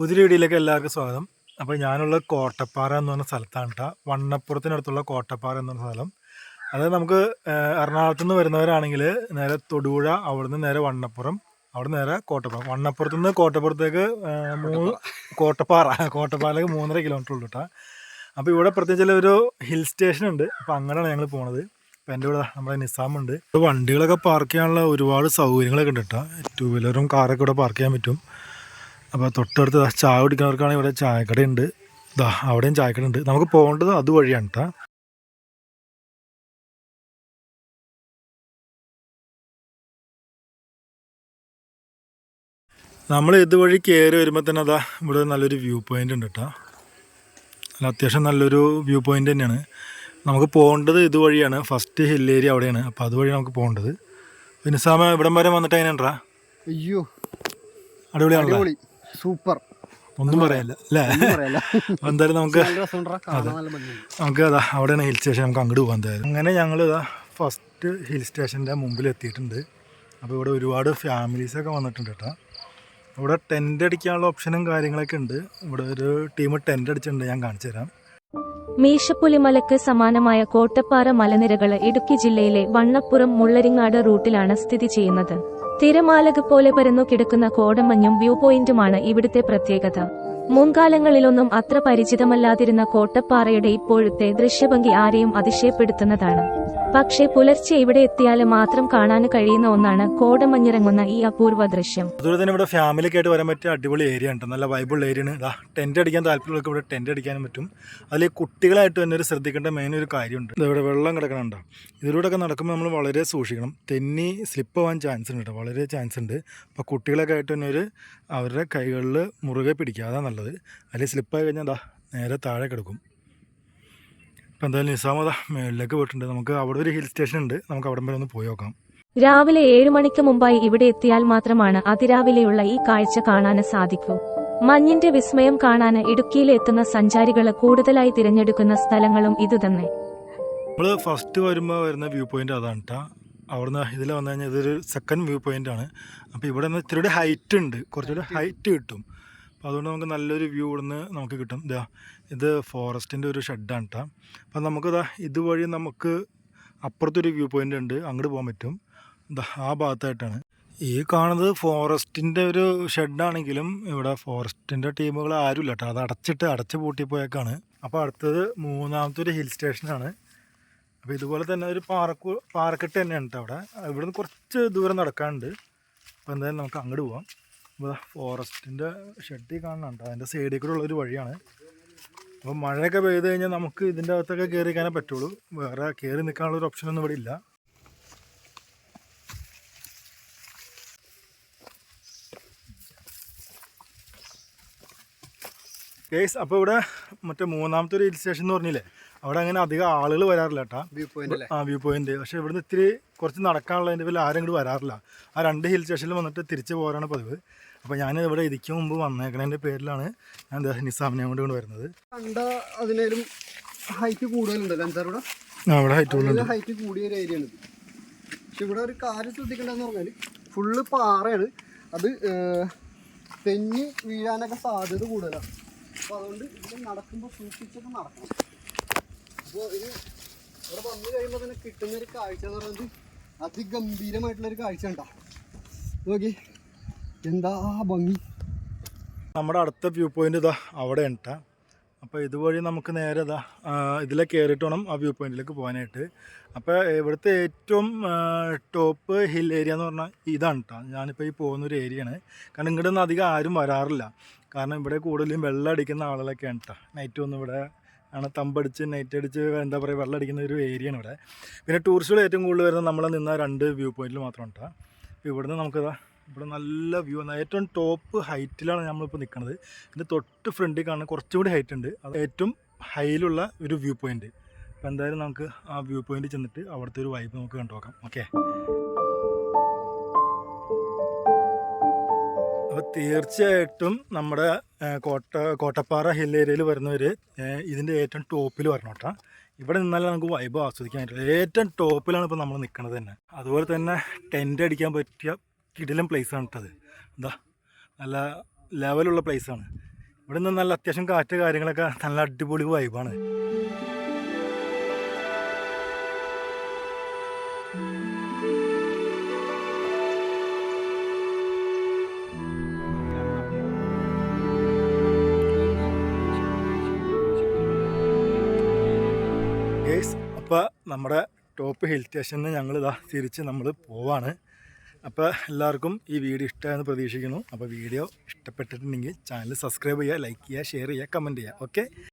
പുതിയ വീഡിയോയിലേക്ക് എല്ലാവർക്കും സ്വാഗതം. അപ്പോൾ ഞാനുള്ള കോട്ടപ്പാറ എന്ന് പറഞ്ഞ സ്ഥലത്താണ് കേട്ടോ. വണ്ണപ്പുറത്തിനടുത്തുള്ള കോട്ടപ്പാറ എന്ന് പറഞ്ഞ സ്ഥലം. അതായത് നമുക്ക് എറണാകുളത്തു നിന്ന് വരുന്നവരാണെങ്കിൽ നേരെ തൊടുപുഴ അവിടുന്ന് നേരെ വണ്ണപ്പുറം അവിടെ നേരെ കോട്ടപ്പുറം. വണ്ണപ്പുറത്തു നിന്ന് കോട്ടപ്പുറത്തേക്ക് മൂന്ന് കോട്ടപ്പാറ. കോട്ടപ്പാറയിലേക്ക് മൂന്നര കിലോമീറ്റർ ഉള്ളൂ കേട്ടോ. അപ്പോൾ ഇവിടെ പ്രത്യേകിച്ച് ഒരു ഹിൽ സ്റ്റേഷൻ ഉണ്ട്. അപ്പോൾ അങ്ങനെയാണ് ഞങ്ങൾ പോണത്. അപ്പോൾ എന്റെ ഇവിടെ നമ്മുടെ നിസാമുണ്ട് ഇപ്പോൾ വണ്ടികളൊക്കെ പാർക്ക് ചെയ്യാനുള്ള ഒരുപാട് സൗകര്യങ്ങളൊക്കെ ഉണ്ട് കേട്ടോ. ടൂ വീലറും കാറൊക്കെ ഇവിടെ പാർക്ക് ചെയ്യാൻ പറ്റും. അപ്പോൾ തൊട്ടടുത്ത് ചായ കുടിക്കുന്നവർക്കാണെങ്കിൽ ഇവിടെ ചായക്കടയുണ്ട്. ദാ അവിടെയും ചായക്കടയുണ്ട്. നമുക്ക് പോകേണ്ടത് അതുവഴിയാണ് കേട്ടോ നമ്മൾ ഇതുവഴി കയറി വരുമ്പോൾ തന്നെ അതാ ഇവിടെ നല്ലൊരു വ്യൂ പോയിന്റ് ഉണ്ട് കേട്ടോ അല്ല അത്യാവശ്യം നല്ലൊരു വ്യൂ പോയിന്റ് തന്നെയാണ്. നമുക്ക് പോകേണ്ടത് ഇതുവഴിയാണ്. ഫസ്റ്റ് ഹിൽ ഏരിയ അവിടെയാണ്. അപ്പോൾ അതുവഴി നമുക്ക് പോകേണ്ടത്. പിന്നെ സാമ ഇവിടം വരെ വന്നിട്ട് അതിനെണ്ടാ അയ്യോ. അടിപൊളിയാണല്ലോ? അടിപൊളി. സൂപ്പർ. ഒന്നും പറയാനില്ല അല്ലേ? പറയല്ല. അപ്പോൾ എന്തായാലും നമുക്ക് നമുക്ക് അതാ അവിടെയാണ് ഹിൽ സ്റ്റേഷൻ നമുക്ക് അങ്ങോട്ട് പോകാൻ എന്തായാലും. അങ്ങനെ ഞങ്ങൾ ഇതാ ഫസ്റ്റ് ഹിൽ സ്റ്റേഷന്റെ മുമ്പിൽ എത്തിയിട്ടുണ്ട്. അപ്പോൾ ഇവിടെ ഒരുപാട് ഫാമിലീസൊക്കെ വന്നിട്ടുണ്ട് കേട്ടോ. ഇവിടെ ടെന്റ് അടിക്കാനുള്ള ഓപ്ഷനും കാര്യങ്ങളൊക്കെ ഉണ്ട്. ഇവിടെ ഒരു ടീം ടെന്റ് അടിച്ചിട്ടുണ്ട് ഞാൻ കാണിച്ചു തരാം മീശപ്പുലിമലക്ക് സമാനമായ കോട്ടപ്പാറ മലനിരകൾ ഇടുക്കി ജില്ലയിലെ വണ്ണപ്പുറം മുള്ളരിങ്ങാട് റൂട്ടിലാണ് സ്ഥിതി ചെയ്യുന്നത്. തിരമാലക പോലെ പരന്നു കിടക്കുന്ന കോടമഞ്ഞും വ്യൂ പോയിന്റുമാണ് ഇവിടുത്തെ പ്രത്യേകത. മുൻകാലങ്ങളിലൊന്നും അത്ര പരിചിതമല്ലാതിരുന്ന കോട്ടപ്പാറയുടെ ഇപ്പോഴത്തെ ദൃശ്യഭംഗി ആരെയും അതിശയപ്പെടുത്തുന്നതാണ്. പക്ഷേ പുലർച്ചെ ഇവിടെ എത്തിയാൽ മാത്രം കാണാൻ കഴിയുന്ന ഒന്നാണ് കോടമഞ്ഞിറങ്ങുന്ന ഈ അപൂർവ ദൃശ്യം. അതുപോലെ തന്നെ ഇവിടെ ഫാമിലിക്കായിട്ട് വരാൻ പറ്റിയ അടിപൊളി ഏരിയ ഉണ്ട്. നല്ല വൈബിൾ ഏരിയ ആണ്. ടെന്റ് അടിക്കാൻ താല്പര്യമുള്ളവർക്ക് ഇവിടെ ടെന്റ് അടിക്കാനും പറ്റും. അതിൽ കുട്ടികളായിട്ട് തന്നെ ഒരു ശ്രദ്ധിക്കേണ്ട മെയിൻ ഒരു കാര്യമുണ്ട്. ഇവിടെ വെള്ളം കിടക്കണുണ്ടോ ഇതിലൂടെയൊക്കെ നടക്കുമ്പോൾ നമ്മൾ വളരെ സൂക്ഷിക്കണം. തെന്നി സ്ലിപ്പ് ആവാൻ ചാൻസ് ഉണ്ട് വളരെ ചാൻസ് ഉണ്ട്. അപ്പോൾ കുട്ടികളൊക്കെ ആയിട്ട് തന്നെ ഒരു അവരുടെ കൈകളിൽ മുറുകെ പിടിക്കുക. അതാണ് നല്ലത്. അല്ലെങ്കിൽ സ്ലിപ്പായി കഴിഞ്ഞാൽ എന്താ നേരെ താഴെ കിടക്കും. ഇപ്പം എന്തായാലും നിസാമത മേളിലേക്ക് പോയിട്ടുണ്ട്. നമുക്ക് അവിടെ ഒരു ഹിൽ സ്റ്റേഷൻ ഉണ്ട്. നമുക്ക് അവിടെ വരെ ഒന്ന് പോയി നോക്കാം. രാവിലെ ഏഴു മണിക്ക് മുമ്പായി ഇവിടെ എത്തിയാൽ മാത്രമാണ് അതിരാവിലെയുള്ള ഈ കാഴ്ച കാണാൻ സാധിക്കൂ. മഞ്ഞിന്റെ വിസ്മയം കാണാൻ ഇടുക്കിയിൽ എത്തുന്ന സഞ്ചാരികൾ കൂടുതലായി തിരഞ്ഞെടുക്കുന്ന സ്ഥലങ്ങളും ഇതുതന്നെ നമ്മൾ ഫസ്റ്റ് വരുമ്പോൾ വരുന്ന വ്യൂ പോയിന്റ് അതാണ് കേട്ടോ അവിടുന്ന് ഇതിൽ വന്നു കഴിഞ്ഞാൽ ഇതൊരു സെക്കൻഡ് വ്യൂ പോയിന്റ് ആണ്. അപ്പോൾ ഇവിടെ നിന്ന് ഇത്തിരി ഹൈറ്റ് ഉണ്ട്. കുറച്ചുകൂടി ഹൈറ്റ് കിട്ടും. അപ്പോൾ അതുകൊണ്ട് നമുക്ക് നല്ലൊരു വ്യൂ ഇവിടുന്ന് നമുക്ക് കിട്ടും. ഇതാ ഇത് ഫോറസ്റ്റിന്റെ ഒരു ഷെഡാണ് കേട്ടോ അപ്പം നമുക്കിതാ ഇതുവഴി നമുക്ക് അപ്പുറത്തൊരു വ്യൂ പോയിന്റ് ഉണ്ട്. അങ്ങോട്ട് പോകാൻ പറ്റും. ആ ഭാഗത്തായിട്ടാണ്. ഈ കാണുന്നത് ഫോറസ്റ്റിന്റെ ഒരു ഷെഡാണെങ്കിലും ഇവിടെ ഫോറസ്റ്റിന്റെ ടീമുകൾ ആരുമില്ല കേട്ടോ അത് അടച്ചിട്ട് അടച്ച് പൂട്ടിപ്പോയേക്കാണ്. അപ്പോൾ അടുത്തത് മൂന്നാമത്തെ ഒരു ഹിൽ സ്റ്റേഷനാണ് അപ്പോൾ ഇതുപോലെ തന്നെ ഒരു പാറക്കു പാറക്കെട്ട് തന്നെയാണ് കേട്ടോ അവിടെ. ഇവിടുന്ന് കുറച്ച് ദൂരം നടക്കാനുണ്ട്. അപ്പോൾ എന്തായാലും നമുക്ക് അങ്ങോട്ട് പോവാം. ഫോറസ്റ്റിന്റെ ഷെഡിൽ കാണുന്നുണ്ട് അതിന്റെ സൈഡിൽ കൂടെ ഉള്ളൊരു വഴിയാണ്. അപ്പോൾ മഴയൊക്കെ പെയ്ത് കഴിഞ്ഞാൽ നമുക്ക് ഇതിന്റെ അകത്തൊക്കെ കയറി നിൽക്കാനേ പറ്റുള്ളൂ. വേറെ കയറി നിൽക്കാനുള്ളൊരു ഓപ്ഷനൊന്നും ഇവിടെ ഇല്ല. കേസ് അപ്പോൾ ഇവിടെ മറ്റേ മൂന്നാമത്തെ ഒരു ഹിൽ സ്റ്റേഷൻ എന്ന് പറഞ്ഞില്ലേ? അവിടെ അങ്ങനെ അധികം ആളുകൾ വരാറില്ല കേട്ടാ. വ്യൂ പോയിന്റ് ആ വ്യൂ പോയിന്റ് പക്ഷെ ഇവിടുന്ന് ഇത്തിരി കുറച്ച് നടക്കാനുള്ളതിന്റെ പേരിൽ ആരും ഇങ്ങോട്ട് വരാറില്ല. ആ രണ്ട് ഹിൽ സ്റ്റേഷനിൽ വന്നിട്ട് തിരിച്ച് പോകാനാണ് പതിവ്. അപ്പോൾ ഞാൻ ഇവിടെ ഇരിക്കും മുമ്പ് വന്നേക്കണതിന്റെ പേരിലാണ് ഞാൻ നിസാമിനെ കൊണ്ട് കൊണ്ട് വരുന്നത്. കണ്ട അതിനേലും ഹൈറ്റ് കൂടുതലുണ്ടല്ലോ ആ ഇവിടെ ഹൈറ്റ് ഉള്ളുണ്ട് ഹൈറ്റ് കൂടിയ ഒരു ഏരിയ ആണ് പക്ഷെ ഇവിടെ ഒരു കാര്യം ശ്രദ്ധിക്കേണ്ടതെന്ന് പറഞ്ഞാൽ ഫുള്ള് പാറയാണ്. അത് തെങ്ങ് വീഴാനൊക്കെ സാധ്യത കൂടുതലാണ്. അപ്പോൾ അതുകൊണ്ട് ഇത് നടക്കുമ്പോൾ സൂക്ഷിച്ചൊക്കെ നടക്കണം. അപ്പോൾ ഇത് ഇവിടെ വന്നു കഴിയുമ്പോൾ തന്നെ കിട്ടുന്ന ഒരു കാഴ്ച എന്ന് പറയുന്നത് അതിഗംഭീരമായിട്ടുള്ളൊരു കാഴ്ച ഉണ്ടോ നോക്കി എന്താ ഭംഗി? നമ്മുടെ അടുത്ത വ്യൂ പോയിന്റ് ഇതാ അവിടെ ഉണ്ട് അപ്പോൾ ഇതുവഴി നമുക്ക് നേരെ ഇതാ ഇതിലെ കയറിയിട്ട് വേണം ആ വ്യൂ പോയിന്റിലേക്ക് പോകാനായിട്ട്. അപ്പോൾ ഇവിടുത്തെ ഏറ്റവും ടോപ്പ് ഹിൽ ഏരിയ എന്ന് പറഞ്ഞാൽ ഇതാണ് കേട്ടോ ഞാനിപ്പോൾ ഈ പോകുന്ന ഒരു ഏരിയയാണ് കാരണം ഇങ്ങോട്ട് ഒന്നും അധികം ആരും വരാറില്ല. കാരണം ഇവിടെ കൂടുതലും വെള്ളം അടിക്കുന്ന ആളുകളൊക്കെയാണ് കേട്ടോ നൈറ്റ് ഒന്നും ഇവിടെ ആണ് തമ്പടിച്ച് നൈറ്റ് അടിച്ച് എന്താ പറയുക വെള്ളം അടിക്കുന്ന ഒരു ഏരിയയാണ് ഇവിടെ. പിന്നെ ടൂറിസ്റ്റുകൾ ഏറ്റവും കൂടുതൽ വരുന്നത് നമ്മൾ നിന്ന രണ്ട് വ്യൂ പോയിന്റിൽ മാത്രമാണ് കേട്ടോ അപ്പോൾ ഇവിടുന്ന് നമുക്കിതാ ഇവിടെ നല്ല വ്യൂ ആണ്. ഏറ്റവും ടോപ്പ് ഹൈറ്റിലാണ് നമ്മളിപ്പോൾ നിൽക്കുന്നത് എന്റെ തൊട്ട് ഫ്രണ്ടിൽ കാണുന്ന കുറച്ചുകൂടി ഹൈറ്റ് ഉണ്ട്. അത് ഏറ്റവും ഹൈയിലുള്ള ഒരു വ്യൂ പോയിന്റ് അപ്പോൾ എന്തായാലും നമുക്ക് ആ വ്യൂ പോയിന്റ് ചെന്നിട്ട് അവിടുത്തെ ഒരു വൈബ് നമുക്ക് കണ്ടു നോക്കാം ഓക്കെ അപ്പോൾ തീർച്ചയായിട്ടും നമ്മുടെ കോട്ട കോട്ടപ്പാറ ഹിൽ ഏരിയയിൽ വരുന്നവർ ഇതിന്റെ ഏറ്റവും ടോപ്പിൽ വരണം കേട്ടോ. ഇവിടെ നിന്നാലേ നമുക്ക് വൈബ് ആസ്വദിക്കാൻ പറ്റും ഏറ്റവും ടോപ്പിലാണ് ഇപ്പോൾ നമ്മൾ നിൽക്കുന്നത് തന്നെ. അതുപോലെ തന്നെ ടെന്റ് അടിക്കാൻ പറ്റിയ കിടിലം പ്ലേസാണ് കേട്ടത് എന്താ നല്ല ലെവലുള്ള പ്ലേസാണ് ഇവിടെ നിന്ന് നല്ല അത്യാവശ്യം കാറ്റ് കാര്യങ്ങളൊക്കെ നല്ല അടിപൊളി വൈബാണ് അപ്പോൾ നമ്മുടെ ടോപ്പ് ഹിൽ സ്റ്റേഷനിൽ ഞങ്ങൾ ഇതാ തിരിച്ച് നമ്മൾ പോവാണ്. അപ്പോൾ എല്ലാവർക്കും ഈ വീഡിയോ ഇഷ്ടമായെന്ന് പ്രതീക്ഷിക്കുന്നു. അപ്പോൾ വീഡിയോ ഇഷ്ടപ്പെട്ടിട്ടുണ്ടെങ്കിൽ ചാനൽ സബ്സ്ക്രൈബ് ചെയ്യുക ലൈക്ക് ചെയ്യുക ഷെയർ ചെയ്യുക കമന്റ് ചെയ്യുക. ഓക്കെ